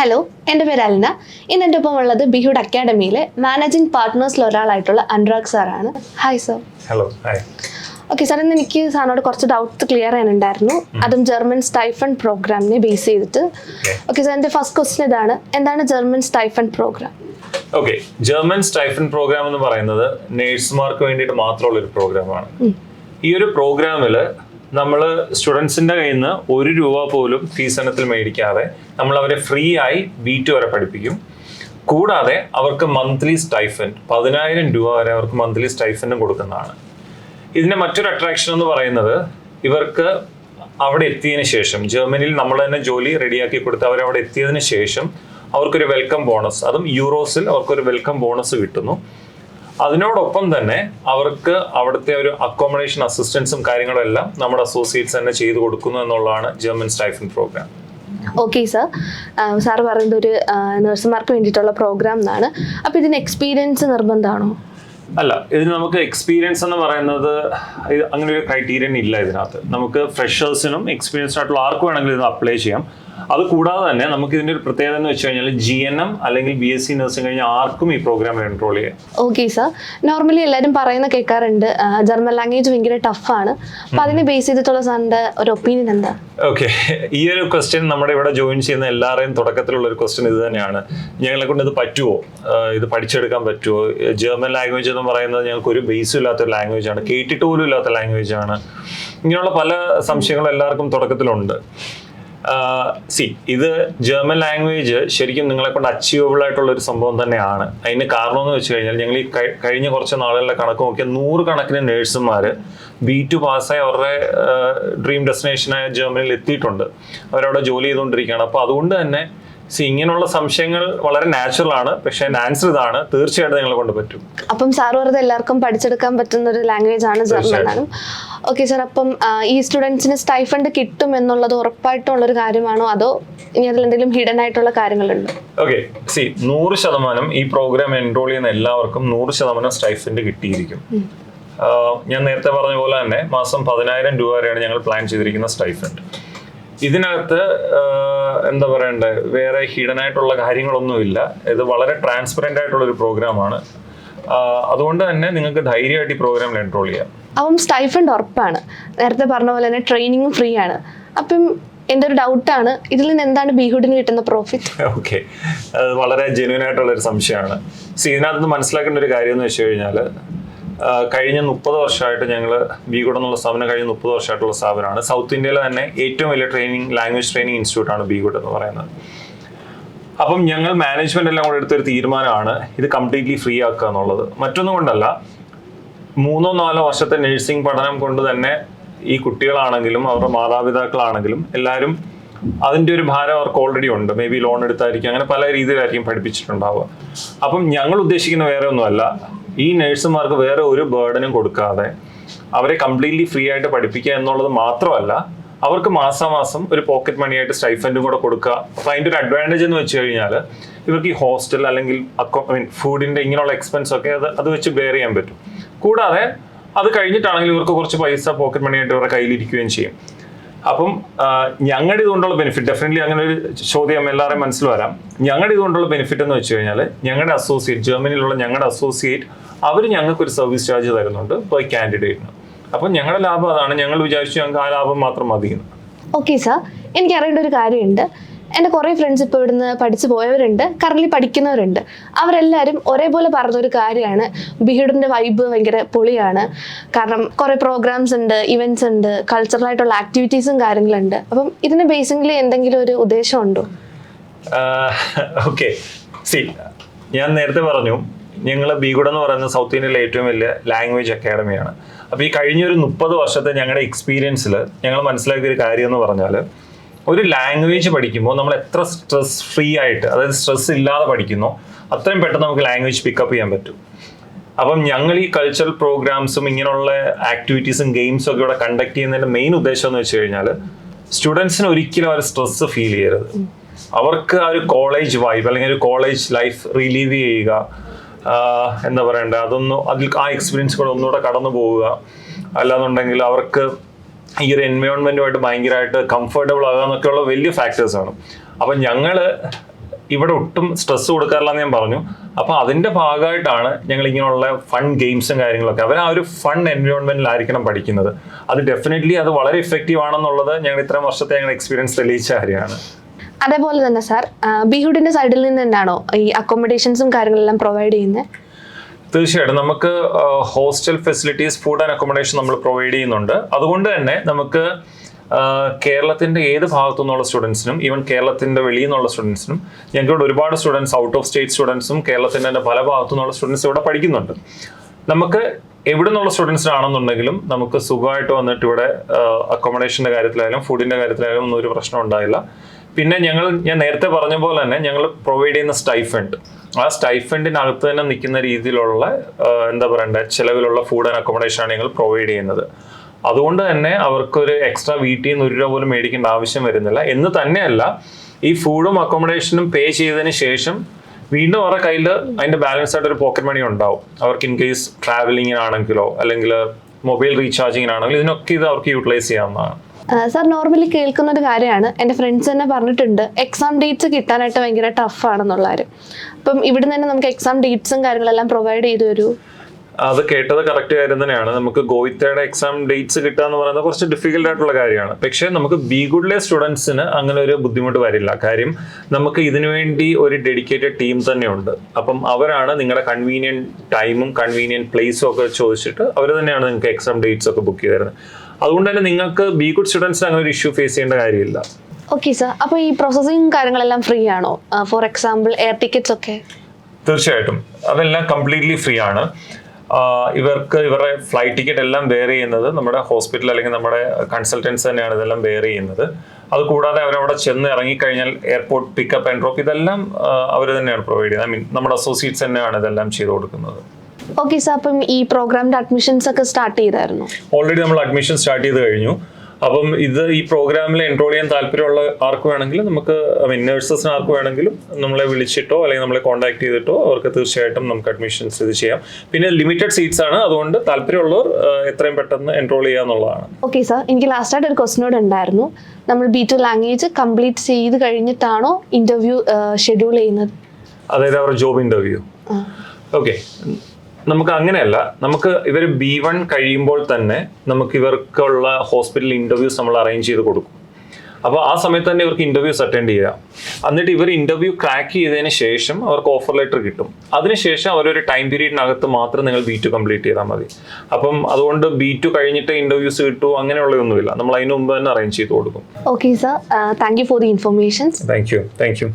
Hello എന്റെ പേര് അൽന. ഇന്ന് എന്റെ ഒപ്പം ഉള്ളത് ബിഹുഡ് അക്കാഡമിയിലെ മാനേജിംഗ് പാർട്ട്നേഴ്സിൽ ഒരാളായിട്ടുള്ള അനുരാഗ് സാറാണ്. Hi sir hello hi okay sir ഇന്ന് എനിക്ക് സാറിനോട് കുറച്ച് ഡൗട്ട്സ് ക്ലിയർ ചെയ്യാനുണ്ടായിരുന്നു. അതും ജർമ്മൻ സ്റ്റൈഫൺ പ്രോഗ്രാമിനെ ബേസ് ചെയ്തിട്ട്. ഓക്കെ സാർ എന്റെ ഫസ്റ്റ് ക്വസ്റ്റ്യൻ ഇതാണ്. എന്താണ് German stipend program okay German stipend program എന്ന് പറയുന്നത് നേഴ്സുമാർക്ക് വേണ്ടിയിട്ട് മാത്രമുള്ള ഒരു പ്രോഗ്രാമാണ് ഈ ഒരു പ്രോഗ്രാമിൽ നമ്മൾ സ്റ്റുഡൻസിന്റെ കയ്യിൽ നിന്ന് ഒരു രൂപ പോലും ഫീസ് ഇനത്തിൽ മേടിക്കാതെ നമ്മൾ അവരെ ഫ്രീ ആയി ബി ടു വരെ പഠിപ്പിക്കും. കൂടാതെ അവർക്ക് മന്ത്ലി സ്റ്റൈഫൻ പതിനായിരം രൂപ വരെ അവർക്ക് മന്ത്ലി സ്റ്റൈഫനും കൊടുക്കുന്നതാണ്. ഇതിന്റെ മറ്റൊരു അട്രാക്ഷൻ എന്ന് പറയുന്നത് ഇവർക്ക് അവിടെ എത്തിയതിനു ശേഷം ജർമ്മനിയിൽ നമ്മൾ തന്നെ ജോലി റെഡിയാക്കി കൊടുത്ത് അവർ അവിടെ എത്തിയതിനു ശേഷം അവർക്കൊരു വെൽക്കം ബോണസ് അതും യൂറോസിൽ അവർക്കൊരു വെൽക്കം ബോണസ് കിട്ടുന്നു. അതിനോടൊപ്പം തന്നെ അവർക്ക് അവിടുത്തെ ഒരു അക്കോമഡേഷൻ അസിസ്റ്റൻസും കാര്യങ്ങളും എല്ലാം നമ്മുടെ അസോസിയേറ്റ്സ് തന്നെ ചെയ്തു കൊടുക്കുന്നു എന്നുള്ളതാണ് German stipend program okay sir sir പറയുന്നത് ഒരു നഴ്സുമാർക്ക് വേണ്ടിയിട്ടുള്ള പ്രോഗ്രാം എന്നാണ്. അപ്പോൾ ഇതിന് എക്സ്പീരിയൻസ് നിർബന്ധമാണോ? അല്ല ഇതിന് നമുക്ക് എക്സ്പീരിയൻസ് എന്ന് പറയുന്നത് അങ്ങനെ ഒരു ക്രൈറ്റീരിയൻ ഇല്ല ഇതിനകത്ത്. നമുക്ക് ഫ്രഷേഴ്സിനും എക്സ്പീരിയൻസ്ഡ് ആയിട്ടുള്ള ആർക്കും വേണമെങ്കിലും ഇത് അപ്ലൈ ചെയ്യാം. അത് കൂടാതെ തന്നെ നമുക്ക് ഇതിന്റെ ഒരു പ്രത്യേകത എന്ന് വെച്ച് കഴിഞ്ഞാൽ ജി എൻ എം അല്ലെങ്കിൽ ബി എസ് സി നഴ്സിംഗ് കഴിഞ്ഞ ആർക്കും ഈ പ്രോഗ്രാം എൻറോൾ ചെയ്യാം. ഓക്കെ സർ നോർമലി എല്ലാവരും പറയുന്ന കേൾക്കാറുണ്ട് ജർമ്മൻ ലാംഗ്വേജ് ഭയങ്കര ടഫാണ് അപ്പൊ അതിനെ ബേസ് ചെയ്തിട്ടുള്ള സാറിന്റെ ഒരു ഒപ്പീനിയൻ എന്താ? ഓക്കെ ഈ ഒരു ക്വസ്റ്റ്യൻ നമ്മുടെ ഇവിടെ ജോയിൻ ചെയ്യുന്ന എല്ലാവരെയും തുടക്കത്തിലുള്ള ഒരു ക്വസ്റ്റ്യൻ ഇത് തന്നെയാണ്. ഞങ്ങളെ കൊണ്ട് ഇത് പറ്റുമോ ഇത് പഠിച്ചെടുക്കാൻ പറ്റുമോ ജർമ്മൻ ലാംഗ്വേജ് എന്ന് പറയുന്നത് ഞങ്ങൾക്ക് ഒരു ബേസും ഇല്ലാത്ത ഒരു ലാംഗ്വേജ് ആണ്. കേട്ടിട്ട് പോലും ഇല്ലാത്ത ലാംഗ്വേജ് ആണ്. ഇങ്ങനെയുള്ള പല സംശയങ്ങളും എല്ലാവർക്കും തുടക്കത്തിലുണ്ട്. സി ഇത് ജർമ്മൻ ലാംഗ്വേജ് ശരിക്കും നിങ്ങളെ കൊണ്ട് അച്ചീവബിൾ ആയിട്ടുള്ള ഒരു സംഭവം തന്നെയാണ്. അതിന് കാരണം എന്ന് വെച്ച് കഴിഞ്ഞാൽ ഞങ്ങൾ ഈ കഴിഞ്ഞ കുറച്ച് നാളുകളിലെ കണക്ക് നോക്കിയാൽ നൂറുകണക്കിന് നേഴ്സുമാർ ബി ടു പാസ്സായി അവരുടെ ഡ്രീം ഡെസ്റ്റിനേഷനായ ജർമ്മനിയിൽ എത്തിയിട്ടുണ്ട്. അവരവിടെ ജോലി ചെയ്തുകൊണ്ടിരിക്കുകയാണ്. അപ്പോൾ അതുകൊണ്ട് തന്നെ സി ഇങ്ങനെയുള്ള സംശയങ്ങൾ വളരെ നാച്ചുറൽ ആണ്. പക്ഷേ ആൻസർ ഇതാണ്. തീർച്ചയായിട്ടും നിങ്ങളെ കൊണ്ട് പറ്റും. അപ്പം സാർ പറഞ്ഞത് എല്ലാവർക്കും പഠിച്ചെടുക്കാൻ പറ്റുന്ന ഒരു ലാംഗ്വേജ് ആണ് ജർമ്മൻ ആണ് ഓക്കെ സാർ അപ്പം ഈ സ്റ്റുഡൻസിന് സ്റ്റൈഫണ്ട് കിട്ടും എന്നുള്ളത് ഉറപ്പായിട്ടുള്ള ഒരു കാര്യമാണോ? അതോ ഇനി അതിൽ എന്തെങ്കിലും ഹിഡൻ ആയിട്ടുള്ള കാര്യങ്ങളുണ്ടോ? ഓക്കെ സി നൂറ് ശതമാനം ഈ പ്രോഗ്രാം എൻറോൾ ചെയ്യുന്ന എല്ലാവർക്കും നൂറ് ശതമാനം സ്റ്റൈഫൻഡ് കിട്ടിയിരിക്കും. ഞാൻ നേരത്തെ പറഞ്ഞ പോലെ തന്നെ മാസം പതിനായിരം രൂപ വരെയാണ് ഞങ്ങൾ പ്ലാൻ ചെയ്തിരിക്കുന്ന സ്റ്റൈഫൻഡ് ഇതിനകത്ത് എന്താ പറയണ്ടേ വേറെ ഹിഡൻ ആയിട്ടുള്ള കാര്യങ്ങളൊന്നുമില്ല. ഇത് വളരെ ട്രാൻസ്പെറന്റ് ആയിട്ടുള്ള ഒരു പ്രോഗ്രാമാണ് അതുകൊണ്ട് തന്നെ നിങ്ങൾക്ക് ധൈര്യമായിട്ട് ഈ പ്രോഗ്രാമിൽ എൻറോൾ ചെയ്യാം. അപ്പം സ്റ്റൈഫണ്ട് ഉറപ്പാണ്. നേരത്തെ പറഞ്ഞ പോലെ തന്നെ ട്രെയിനിങ്ങും ഫ്രീ ആണ്. അപ്പം എന്റെ ഒരു ഡൗട്ടാണ് ഇതിൽ നിന്ന് എന്താണ് ബീഹുഡിന് കിട്ടുന്ന പ്രോഫിറ്റ് ഓക്കെ വളരെ ജെന്യൂൻ ആയിട്ടുള്ള ഒരു സംശയമാണ്. സി ഇതിനകത്ത് മനസ്സിലാക്കേണ്ട ഒരു കാര്യം എന്ന് വെച്ച് കഴിഞ്ഞാൽ കഴിഞ്ഞ മുപ്പത് വർഷമായിട്ട് ഞങ്ങൾ ബിഗുഡ് എന്നുള്ള സ്ഥാപനം കഴിഞ്ഞ മുപ്പത് വർഷമായിട്ടുള്ള സ്ഥാപനമാണ്. സൗത്ത് ഇന്ത്യയിലെ തന്നെ ഏറ്റവും വലിയ ട്രെയിനിങ് ലാംഗ്വേജ് ട്രെയിനിങ് ഇൻസ്റ്റിറ്റ്യൂട്ടാണ് ബിഗുഡ് എന്ന് പറയുന്നത്. അപ്പം ഞങ്ങൾ മാനേജ്മെന്റ് എല്ലാം കൂടെ എടുത്തൊരു തീരുമാനമാണ് ഇത് കംപ്ലീറ്റ്ലി ഫ്രീ ആക്കുക എന്നുള്ളത്. മറ്റൊന്നും കൊണ്ടല്ല മൂന്നോ നാലോ വർഷത്തെ നഴ്സിംഗ് പഠനം കൊണ്ട് തന്നെ ഈ കുട്ടികളാണെങ്കിലും അവരുടെ മാതാപിതാക്കളാണെങ്കിലും എല്ലാവരും അതിന്റെ ഒരു ഭാരം അവർക്ക് ഓൾറെഡി ഉണ്ട്. മേ ബി ലോൺ എടുത്തായിരിക്കും അങ്ങനെ പല രീതിയിലായിരിക്കും പഠിപ്പിച്ചിട്ടുണ്ടാവുക. അപ്പം ഞങ്ങൾ ഉദ്ദേശിക്കുന്ന വേറെ ഒന്നുമല്ല. ഈ നഴ്സുമാർക്ക് വേറെ ഒരു ബേർഡനും കൊടുക്കാതെ അവരെ കംപ്ലീറ്റ്ലി ഫ്രീ ആയിട്ട് പഠിപ്പിക്കുക എന്നുള്ളത് മാത്രമല്ല അവർക്ക് മാസാമാസം ഒരു പോക്കറ്റ് മണി ആയിട്ട് സ്റ്റൈഫൻഡും കൂടെ കൊടുക്കുക. അപ്പൊ അതിന്റെ ഒരു അഡ്വാന്റേജ് എന്ന് വെച്ച് കഴിഞ്ഞാൽ ഇവർക്ക് ഈ ഹോസ്റ്റൽ അല്ലെങ്കിൽ അക്കോ ഐ മീൻ ഫുഡിന്റെ ഇങ്ങനെയുള്ള എക്സ്പെൻസ് ഒക്കെ അത് അത് വെച്ച് ബെയർ ചെയ്യാൻ പറ്റും. കൂടാതെ അത് കഴിഞ്ഞിട്ടാണെങ്കിൽ ഇവർക്ക് കുറച്ച് പൈസ പോക്കറ്റ് മണി ആയിട്ട് ഇവരുടെ കയ്യിലിരിക്കുകയും ചെയ്യും. അപ്പം ഞങ്ങളുടെ ഇതുകൊണ്ടുള്ള ബെനിഫിറ്റ് ഡെഫിനറ്റ്ലി അങ്ങനെ ഒരു ചോദ്യം എല്ലാവരെയും മനസ്സിൽ വരാം. ഞങ്ങളുടെ ഇതുകൊണ്ടുള്ള ബെനിഫിറ്റ് എന്ന് വെച്ച് കഴിഞ്ഞാൽ ഞങ്ങളുടെ അസോസിയേറ്റ് ജർമ്മനിയിലുള്ള ഞങ്ങളുടെ അസോസിയേറ്റ് അവർ ഞങ്ങൾക്ക് ഒരു സർവീസ് ചാർജ് തരുന്നുണ്ട് പെർ കാൻഡിഡേറ്റിന് അപ്പം ഞങ്ങളുടെ ലാഭം അതാണ്. ഞങ്ങൾ വിചാരിച്ചു ഞങ്ങൾക്ക് ആ ലാഭം മാത്രം മതി എന്ന്. ഓക്കെ സാർ എനിക്ക് അറിയേണ്ട ഒരു കാര്യമുണ്ട്. എന്റെ കുറേ ഫ്രണ്ട്സ് ഇപ്പോൾ ഇവിടുന്ന് പഠിച്ചു പോയവരുണ്ട് കറലി പഠിക്കുന്നവരുണ്ട്. അവരെല്ലാവരും ഒരേപോലെ പറഞ്ഞൊരു കാര്യമാണ്. ബിഹിഡിന്റെ വൈബ് ഭയങ്കര പൊളിയാണ്. കാരണം കുറേ പ്രോഗ്രാംസ് ഉണ്ട് ഇവന്റ്സ് ഉണ്ട് കൾച്ചറൽ ആയിട്ടുള്ള ആക്ടിവിറ്റീസും കാര്യങ്ങളുണ്ട്. അപ്പം ഇതിന് ബേസിക്കലി എന്തെങ്കിലും ഒരു ഉദ്ദേശമുണ്ടോ? ഓക്കെ സി ഞാൻ നേരത്തെ പറഞ്ഞു ഞങ്ങൾ ബീഗുഡ് എന്ന് പറയുന്നത് സൗത്ത് ഇന്ത്യയിലെ ഏറ്റവും വലിയ ലാംഗ്വേജ് അക്കാഡമിയാണ് അപ്പോൾ ഈ കഴിഞ്ഞ ഒരു മുപ്പത് വർഷത്തെ ഞങ്ങളുടെ എക്സ്പീരിയൻസിൽ ഞങ്ങൾ മനസ്സിലാക്കിയ ഒരു കാര്യം എന്ന് പറഞ്ഞാൽ ഒരു ലാംഗ്വേജ് പഠിക്കുമ്പോൾ നമ്മൾ എത്ര സ്ട്രെസ് ഫ്രീ ആയിട്ട് അതായത് സ്ട്രെസ് ഇല്ലാതെ പഠിക്കുന്നോ അത്രയും പെട്ടെന്ന് നമുക്ക് ലാംഗ്വേജ് പിക്കപ്പ് ചെയ്യാൻ പറ്റും. അപ്പം ഞങ്ങൾ ഈ കൾച്ചറൽ പ്രോഗ്രാംസും ഇങ്ങനെയുള്ള ആക്ടിവിറ്റീസും ഗെയിംസും ഒക്കെ ഇവിടെ കണ്ടക്ട് ചെയ്യുന്നതിന്റെ മെയിൻ ഉദ്ദേശം എന്ന് വെച്ച് കഴിഞ്ഞാൽ സ്റ്റുഡൻസിന് ഒരിക്കലും ഒരു സ്ട്രെസ് ഫീൽ ചെയ്യരുത്. അവർക്ക് ആ ഒരു കോളേജ് വൈബ് അല്ലെങ്കിൽ ഒരു കോളേജ് ലൈഫ് റിലീവ് ചെയ്യുക എന്താ പറയണ്ടേ അതൊന്നും അതിൽ ആ എക്സ്പീരിയൻസ് കൂടെ ഒന്നുകൂടെ കടന്നു പോവുക അല്ലാന്നുണ്ടെങ്കിൽ അവർക്ക് ഈ ഒരു എൻവയോൺമെന്റുമായിട്ട് ഭയങ്കരമായിട്ട് കംഫർട്ടബിൾ ആകുക എന്നൊക്കെയുള്ള വലിയ ഫാക്ടേഴ്സ് ആണ്. അപ്പം ഞങ്ങൾ ഇവിടെ ഒട്ടും സ്ട്രെസ് കൊടുക്കാറില്ല എന്ന് ഞാൻ പറഞ്ഞു. അപ്പോൾ അതിന്റെ ഭാഗമായിട്ടാണ് ഞങ്ങൾ ഇങ്ങനെയുള്ള ഫൺ ഗെയിംസും കാര്യങ്ങളൊക്കെ. അവർ ആ ഒരു ഫൺ എൻവയോൺമെന്റിലായിരിക്കണം പഠിക്കുന്നത്. അത് ഡെഫിനറ്റ്ലി അത് വളരെ ഇഫക്റ്റീവ് ആണെന്നുള്ളത് ഞങ്ങൾ ഇത്രയും വർഷത്തെ ഞങ്ങൾ എക്സ്പീരിയൻസ് തെളിയിച്ച കാര്യമാണ്. അതേപോലെ തന്നെ സാർ ബിഹുഡിന്റെ സൈഡിൽ നിന്ന് തന്നെയാണോ ഈ അക്കോമഡേഷൻസും കാര്യങ്ങളെല്ലാം പ്രൊവൈഡ് ചെയ്യുന്നത് തീർച്ചയായിട്ടും നമുക്ക് hostel facilities food and accommodation നമ്മൾ പ്രൊവൈഡ് ചെയ്യുന്നുണ്ട്. അതുകൊണ്ട് തന്നെ നമുക്ക് കേരളത്തിന്റെ ഏത് ഭാഗത്തു നിന്നുള്ള സ്റ്റുഡൻസിനും ഈവൻ കേരളത്തിന്റെ വെളിയിൽ നിന്നുള്ള സ്റ്റുഡൻസിനും ഇവിടെ ഒരുപാട് സ്റ്റുഡൻസ് ഔട്ട് ഓഫ് സ്റ്റേറ്റ് സ്റ്റുഡൻസും കേരളത്തിന്റെ പല ഭാഗത്തു നിന്നുള്ള സ്റ്റുഡൻസ് ഇവിടെ പഠിക്കുന്നുണ്ട്. നമുക്ക് എവിടെ നിന്നുള്ള സ്റ്റുഡൻസിനാണെന്നുണ്ടെങ്കിലും നമുക്ക് സുഖമായിട്ട് വന്നിട്ട് ഇവിടെ അക്കോമഡേഷന്റെ കാര്യത്തിലായാലും ഫുഡിന്റെ കാര്യത്തിലായാലും ഒന്നും ഒരു പ്രശ്നം ഉണ്ടായില്ല പിന്നെ ഞങ്ങൾ ഞാൻ നേരത്തെ പറഞ്ഞ പോലെ തന്നെ ഞങ്ങൾ പ്രൊവൈഡ് ചെയ്യുന്ന സ്റ്റൈഫണ്ട് ആ സ്റ്റൈഫണ്ടിനകത്ത് തന്നെ നിൽക്കുന്ന രീതിയിലുള്ള എന്താ പറയണ്ടേ ചിലവിലുള്ള ഫുഡ് ആൻഡ് അക്കോമഡേഷൻ ആണ് ഞങ്ങൾ പ്രൊവൈഡ് ചെയ്യുന്നത്. അതുകൊണ്ട് തന്നെ അവർക്കൊരു എക്സ്ട്രാ വീട്ടിൽ നിന്ന് ഒരു രൂപ പോലും മേടിക്കേണ്ട ആവശ്യം വരുന്നില്ല. എന്ന് തന്നെയല്ല ഈ ഫുഡും അക്കോമഡേഷനും പേ ചെയ്തതിന് ശേഷം വീണ്ടും അവരുടെ കയ്യിൽ അതിന്റെ ബാലൻസ് ആയിട്ട് ഒരു പോക്കറ്റ് മണി ഉണ്ടാവും. അവർക്ക് ഇൻ കേസ് ട്രാവലിങ്ങിനാണെങ്കിലോ അല്ലെങ്കിൽ മൊബൈൽ റീചാർജിങ്ങിനാണെങ്കിലോ ഇതിനൊക്കെ ഇത് അവർക്ക് യൂട്ടിലൈസ് ചെയ്യാവുന്നതാണ്. സാർ നോർമലി കേൾക്കുന്ന ഒരു കാര്യമാണ്. എന്റെ ഫ്രണ്ട്സ് തന്നെ പറഞ്ഞിട്ടുണ്ട് എക്സാം ഡേറ്റ്സ് കിട്ടാനായിട്ട് ഭയങ്കര ടഫാണെന്നുള്ള കാര്യം. അപ്പം ഇവിടുന്ന് തന്നെ നമുക്ക് എക്സാം ഡേറ്റ്സും കാര്യങ്ങളെല്ലാം പ്രൊവൈഡ് ചെയ്തു തരൂ. അത് കേട്ടത് കറക്റ്റ് കാര്യം തന്നെയാണ്. നമുക്ക് ഗോയിത്തയുടെ എക്സാം ഡേറ്റ്സ് കിട്ടുക എന്ന് പറയുന്നത് കുറച്ച് ഡിഫിക്കൽട്ട് ആയിട്ടുള്ള കാര്യമാണ്. പക്ഷേ നമുക്ക് ബി ഗുഡിലെ സ്റ്റുഡൻസിന് അങ്ങനെ ഒരു ബുദ്ധിമുട്ട് വരില്ല. കാര്യം നമുക്ക് ഇതിനുവേണ്ടി ഒരു ഡെഡിക്കേറ്റഡ് ടീം തന്നെയുണ്ട് അപ്പം അവരാണ് നിങ്ങളുടെ കൺവീനിയന്റ് ടൈമും കൺവീനിയന്റ് പ്ലേസും ഒക്കെ ചോദിച്ചിട്ട് അവർ തന്നെയാണ് നിങ്ങൾക്ക് എക്സാം ഡേറ്റ്സ് ഒക്കെ ബുക്ക് ചെയ്ത് തരുന്നത്. അതുകൊണ്ട് തന്നെ നിങ്ങൾക്ക് ബി ഗുഡ് സ്റ്റുഡൻസിന് അങ്ങനെ ഒരു ഇഷ്യൂ ഫേസ് ചെയ്യേണ്ട കാര്യമില്ല. ഓക്കെ സാർ അപ്പോൾ ഈ പ്രോസസ്സിങ് കാര്യങ്ങളെല്ലാം ഫ്രീ ആണോ? ഫോർ എക്സാമ്പിൾ എയർ ടിക്കറ്റ്സ് ഒക്കെ? തീർച്ചയായിട്ടും. അതെല്ലാം കംപ്ലീറ്റ്ലി ഫ്രീ ആണ്. ഇവർക്ക് ഇവരുടെ ഫ്ലൈറ്റ് ടിക്കറ്റ് എല്ലാം വെയർ ചെയ്യുന്നത് നമ്മുടെ ഹോസ്പിറ്റൽ അല്ലെങ്കിൽ നമ്മുടെ കൺസൾട്ടൻസ് തന്നെയാണ് ഇതെല്ലാം വെയർ ചെയ്യുന്നത്. അത് കൂടാതെ അവരവിടെ ചെന്ന് ഇറങ്ങിക്കഴിഞ്ഞാൽ എയർപോർട്ട് പിക്കപ്പ് ആൻഡ് ഡ്രോപ്പ് ഇതെല്ലാം അവർ തന്നെയാണ് പ്രൊവൈഡ് ചെയ്യുന്നത്. ഐ മീൻ നമ്മുടെ അസോസിയേറ്റ്സ് തന്നെയാണ് ഇതെല്ലാം ചെയ്തു കൊടുക്കുന്നത്. ഓക്കെ സാർ അപ്പം ഈ പ്രോഗ്രാമിന്റെ അഡ്മിഷൻസ് ഒക്കെ സ്റ്റാർട്ട് ചെയ്തായിരുന്നു? ഓൾറെഡി നമ്മൾ അഡ്മിഷൻ സ്റ്റാർട്ട് ചെയ്ത് കഴിഞ്ഞു. അപ്പം ഇത് ഈ പ്രോഗ്രാമിൽ എൻറോൾ ചെയ്യാൻ താല്പര്യമുള്ള ആർക്ക് വേണമെങ്കിലും നമുക്ക് ഐ മീൻ നേഴ്സസിന് ആർക്ക് വേണമെങ്കിലും നമ്മളെ വിളിച്ചിട്ടോ അല്ലെങ്കിൽ നമ്മളെ കോൺടാക്ട് ചെയ്തിട്ടോ അവർക്ക് തീർച്ചയായിട്ടും നമുക്ക് അഡ്മിഷൻസ് ഇത് ചെയ്യാം. പിന്നെ ലിമിറ്റഡ് സീറ്റ്സ് ആണ്. അതുകൊണ്ട് താല്പര്യമുള്ളവർ എത്രയും പെട്ടെന്ന് എൻറോൾ ചെയ്യാന്നുള്ളതാണ് ഓക്കെ സാർ എനിക്ക് ലാസ്റ്റ് ആയിട്ട് ഒരു ക്വസ്റ്റിനോട് ഉണ്ടായിരുന്നു. നമ്മൾ ബി ടു ലാംഗ്വേജ് കംപ്ലീറ്റ് ചെയ്ത് കഴിഞ്ഞിട്ടാണോ ഇന്റർവ്യൂ ഷെഡ്യൂൾ ചെയ്യുന്നത്? അതായത് അവരുടെ ജോബ് ഇന്റർവ്യൂ. ഓക്കെ നമുക്ക് അങ്ങനെയല്ല. നമുക്ക് ഇവർ ബി വൺ കഴിയുമ്പോൾ തന്നെ നമുക്ക് ഇവർക്കുള്ള ഹോസ്പിറ്റൽ ഇന്റർവ്യൂസ് നമ്മൾ അറേഞ്ച് ചെയ്ത് കൊടുക്കും. അപ്പോൾ ആ സമയത്ത് തന്നെ ഇവർക്ക് ഇന്റർവ്യൂസ് അറ്റൻഡ് ചെയ്യാം. എന്നിട്ട് ഇവർ ഇന്റർവ്യൂ ക്രാക്ക് ചെയ്തതിന് ശേഷം അവർക്ക് ഓഫർ ലെറ്റർ കിട്ടും. അതിനുശേഷം അവരൊരു ടൈം പീരീഡിനകത്ത് മാത്രം നിങ്ങൾ ബി ടു കംപ്ലീറ്റ് ചെയ്താൽ മതി. അപ്പം അതുകൊണ്ട് ബി ടു കഴിഞ്ഞിട്ട് ഇന്റർവ്യൂസ് കിട്ടുമോ അങ്ങനെയുള്ളതൊന്നുമില്ല. നമ്മൾ അതിന് മുമ്പ് തന്നെ അറേഞ്ച് ചെയ്ത് കൊടുക്കും. Okay sir thank you for the informations thank you thank you